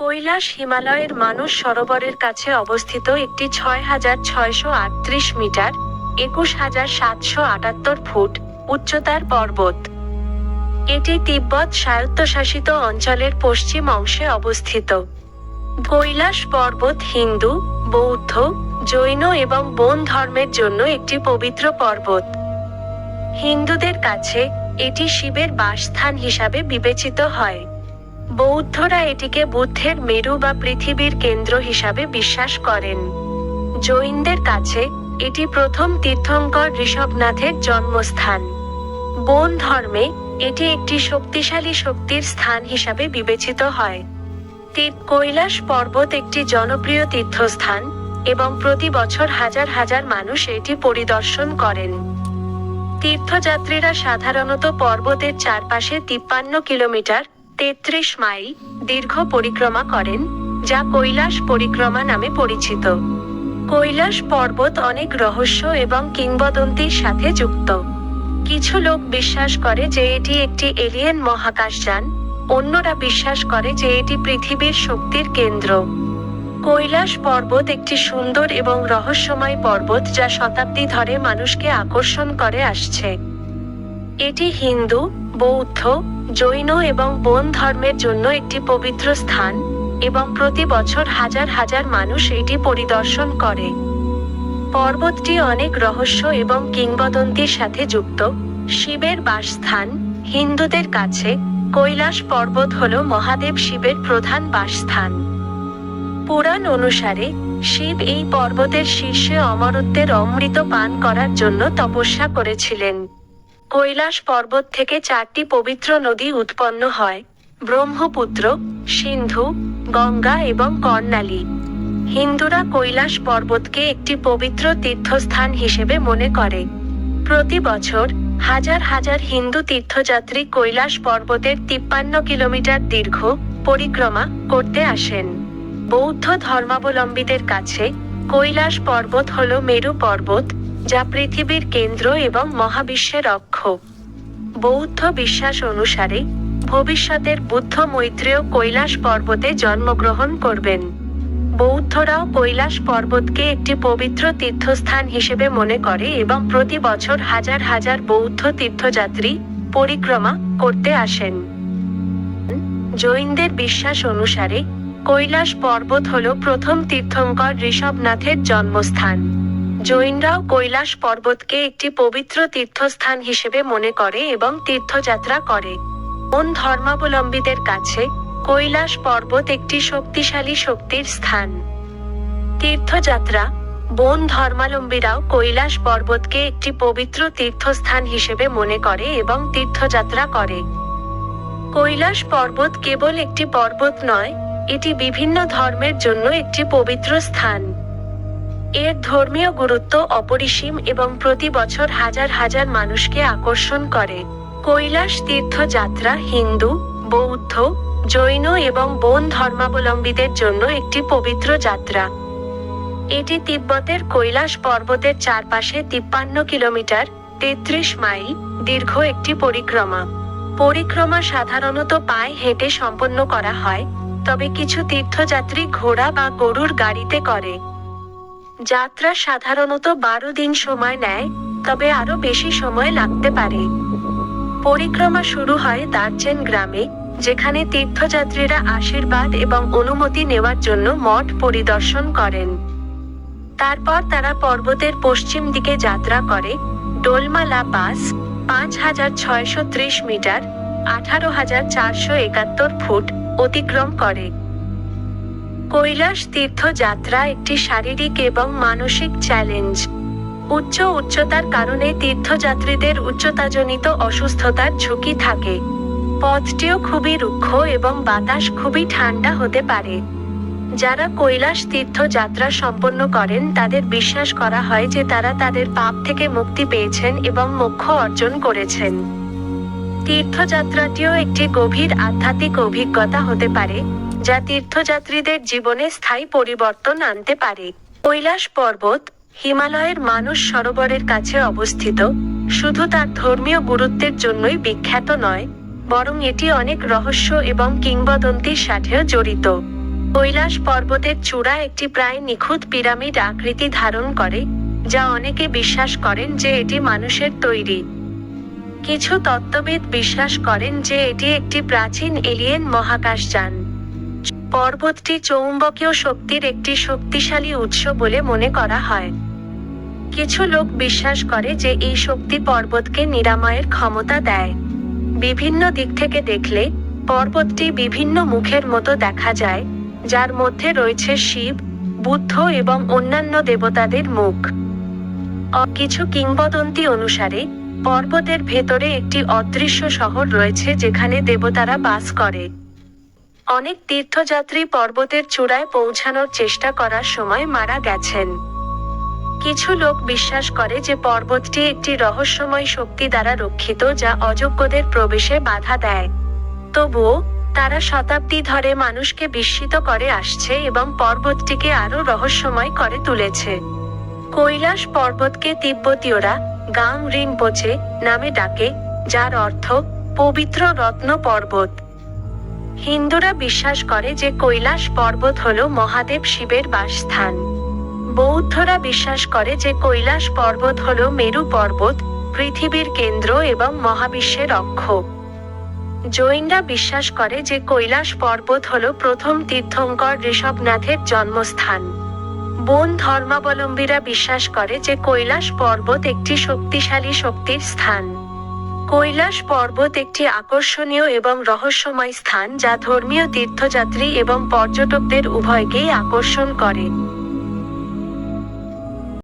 কৈলাস হিমালয়ের মানুষ সরোবরের কাছে অবস্থিত একটি ছয় হাজার ছয়শো আটত্রিশ মিটার, একুশ হাজার সাতশো আটাত্তর ফুট উচ্চতার পর্বত। এটি তিব্বত স্বায়ত্তশাসিত অঞ্চলের পশ্চিম অংশে অবস্থিত। কৈলাস পর্বত হিন্দু, বৌদ্ধ, জৈন এবং বন ধর্মের জন্য একটি পবিত্র পর্বত। হিন্দুদের কাছে এটি শিবের বাসস্থান হিসাবে বিবেচিত হয়। বৌদ্ধরা এটিকে বুদ্ধের মেরু বা পৃথিবীর কেন্দ্র হিসাবে বিশ্বাস করেন। জৈনদের কাছে এটি প্রথম তীর্থঙ্কর ঋষভনাথের জন্মস্থান। বন ধর্মে এটি একটি শক্তিশালী শক্তির স্থান হিসাবে বিবেচিত হয়। তীর কৈলাস পর্বত একটি জনপ্রিয় তীর্থস্থান এবং প্রতি বছর হাজার হাজার মানুষ এটি পরিদর্শন করেন। তীর্থযাত্রীরা সাধারণত পর্বতের চারপাশে তিপ্পান্ন কিলোমিটার তেত্রিশ মাইল দীর্ঘ পরিক্রমা করেন, যা কৈলাস পরিক্রমা নামে পরিচিত। কৈলাস পর্বত অনেক রহস্য এবং কিংবদন্তির সাথে যুক্ত। কিছু লোক বিশ্বাস করে যে এটি একটি এলিয়েন মহাকাশযান অন্যরা বিশ্বাস করে যে এটি পৃথিবীর শক্তির কেন্দ্র। কৈলাস পর্বত একটি সুন্দর এবং রহস্যময় পর্বত যা শতাব্দী ধরে মানুষকে আকর্ষণ করে আসছে। এটি হিন্দু বৌদ্ধ, জৈন এবং বন ধর্মের জন্য একটি পবিত্র স্থান এবং প্রতি বছর হাজার হাজার মানুষ এটি পরিদর্শন করে। পর্বতটি অনেক রহস্য এবং কিংবদন্তির সাথে যুক্ত। শিবের বাসস্থান হিন্দুদের কাছে কৈলাস পর্বত হল মহাদেব শিবের প্রধান বাসস্থান। পুরাণ অনুসারে শিব এই পর্বতের শীর্ষে অমরত্বের অমৃত পান করার জন্য তপস্যা করেছিলেন। কৈলাস পর্বত থেকে চারটি পবিত্র নদী উৎপন্ন হয়। ব্রহ্মপুত্র, সিন্ধু, গঙ্গা এবং কর্ণালী। হিন্দুরা কৈলাস পর্বতকে একটি পবিত্র তীর্থস্থান হিসেবে মনে করে। প্রতি বছর হাজার হাজার হিন্দু তীর্থযাত্রী কৈলাস পর্বতের তিপ্পান্ন কিলোমিটার দীর্ঘ পরিক্রমা করতে আসেন। বৌদ্ধ ধর্মাবলম্বীদের কাছে কৈলাস পর্বত হল মেরু পর্বত। যা পৃথিবীর কেন্দ্র এবং মহাবিশ্বের অক্ষ। বৌদ্ধ বিশ্বাস অনুসারে ভবিষ্যতের বুদ্ধ মৈত্রেয় কৈলাস পর্বতে জন্মগ্রহণ করবেন। বৌদ্ধরাও কৈলাস পর্বতকে একটি পবিত্র তীর্থস্থান হিসেবে মনে করে এবং প্রতি বছর হাজার হাজার বৌদ্ধ তীর্থযাত্রী পরিক্রমা করতে আসেন। জৈনদের বিশ্বাস অনুসারে কৈলাস পর্বত হল প্রথম তীর্থঙ্কর ঋষভনাথের জন্মস্থান। জৈনরাও কৈলাস পর্বতকে একটি পবিত্র তীর্থস্থান হিসেবে মনে করে এবং তীর্থযাত্রা করে। কোন ধর্মাবলম্বীদের কাছে কৈলাস পর্বত একটি শক্তিশালী শক্তির স্থান? তীর্থযাত্রা। বন ধর্মাবলম্বীরাও কৈলাস পর্বতকে একটি পবিত্র তীর্থস্থান হিসেবে মনে করে এবং তীর্থযাত্রা করে। কৈলাস পর্বত কেবল একটি পর্বত নয়, এটি বিভিন্ন ধর্মের জন্য একটি পবিত্র স্থান। এর ধর্মীয় গুরুত্ব অপরিসীম এবং প্রতি বছর হাজার হাজার মানুষকে আকর্ষণ করে। কৈলাস তীর্থযাত্রা হিন্দু, বৌদ্ধ, জৈন এবং বন ধর্মাবলম্বীদের জন্য একটি পবিত্র যাত্রা। এটি তিব্বতের কৈলাস পর্বতের চারপাশে তিপ্পান্ন কিলোমিটার, তেত্রিশ মাইল, দীর্ঘ একটি পরিক্রমা। পরিক্রমা সাধারণত পায়ে হেঁটে সম্পন্ন করা হয়, তবে কিছু তীর্থযাত্রী ঘোড়া বা গরুর গাড়িতে করে। যাত্রা সাধারণত বারো দিন সময় নেয়, তবে আরও বেশি সময় লাগতে পারে। পরিক্রমা শুরু হয় দার্চেন গ্রামে, যেখানে তীর্থযাত্রীরা আশীর্বাদ এবং অনুমতি নেওয়ার জন্য মঠ পরিদর্শন করেন। তারপর তারা পর্বতের পশ্চিম দিকে যাত্রা করে, ডোলমালা পাস, পাঁচ হাজার ছয়শো ত্রিশ মিটার, আঠারো হাজার চারশো একাত্তর ফুট অতিক্রম করে। কৈলাস তীর্থযাত্রা একটি শারীরিক এবং মানসিক চ্যালেঞ্জ উচ্চ উচ্চতার কারণে তীর্থযাত্রীদের উচ্চতাজনিত অসুস্থতার ঝুঁকি থাকে। পথটিও খুবই রুক্ষ এবং বাতাস খুবই ঠান্ডা হতে পারে। যারা কৈলাস তীর্থযাত্রা সম্পন্ন করেন, তাদের বিশ্বাস করা হয় যে তারা তাদের পাপ থেকে মুক্তি পেয়েছেন এবং মোক্ষ অর্জন করেছেন। তীর্থযাত্রাটিও একটি গভীর আধ্যাত্মিক অভিজ্ঞতা হতে পারে। যা তীর্থযাত্রীদের জীবনে স্থায়ী পরিবর্তন আনতে পারে। কৈলাস পর্বত হিমালয়ের মানুষ সরোবরের কাছে অবস্থিত, শুধু তার ধর্মীয় গুরুত্বের জন্যই বিখ্যাত নয়, বরং এটি অনেক রহস্য এবং কিংবদন্তির সাথেও জড়িত। কৈলাস পর্বতের চূড়া একটি প্রায় নিখুঁত পিরামিড আকৃতি ধারণ করে, যা অনেকে বিশ্বাস করেন যে এটি মানুষের তৈরি। কিছু তত্ত্ববিদ বিশ্বাস করেন যে এটি একটি প্রাচীন এলিয়েন মহাকাশযান। পর্বতটি চৌম্বকীয় শক্তির একটি শক্তিশালী উৎস বলে মনে করা হয়। কিছু লোক বিশ্বাস করে যে এই শক্তি পর্বতকে নিরাময়ের ক্ষমতা দেয়। বিভিন্ন দিক থেকে দেখলে, পর্বতটি বিভিন্ন মুখের মতো দেখা যায়, যার মধ্যে রয়েছে শিব, বুদ্ধ এবং অন্যান্য দেবতাদের মুখ। কিছু কিংবদন্তি অনুসারে, পর্বতের ভেতরে একটি অদৃশ্য শহর রয়েছে যেখানে দেবতারা বাস করে। অনেক তীর্থযাত্রী পর্বতের চূড়ায় পৌঁছানোর চেষ্টা করার সময় মারা গেছেন। কিছু লোক বিশ্বাস করে যে পর্বতটি একটি রহস্যময় শক্তি দ্বারা রক্ষিত যা অযোগ্যদের প্রবেশে বাধা দেয়। তবুও, তারা শতাব্দী ধরে মানুষকে বিস্মিত করে আসছে এবং পর্বতটিকে আরও রহস্যময় করে তুলেছে। কৈলাস পর্বতকে তিব্বতীয়রা গাং রিনপোচে নামে ডাকে, যার অর্থ পবিত্র রত্ন পর্বত। হিন্দুরা বিশ্বাস করে যে কৈলাস পর্বত হল মহাদেব শিবের বাসস্থান। বৌদ্ধরা বিশ্বাস করে যে কৈলাস পর্বত হল মেরু পর্বত, পৃথিবীর কেন্দ্র এবং মহাবিশ্বের অক্ষ। জৈনরা বিশ্বাস করে যে কৈলাস পর্বত হল প্রথম তীর্থঙ্কর ঋষভনাথের জন্মস্থান। বন ধর্মাবলম্বীরা বিশ্বাস করে যে কৈলাস পর্বত একটি শক্তিশালী শক্তির স্থান। কৈলাস পর্বত একটি আকর্ষণীয় এবং রহস্যময় স্থান যা ধর্মীয় তীর্থযাত্রী এবং পর্যটকদের উভয়কেই আকর্ষণ করে।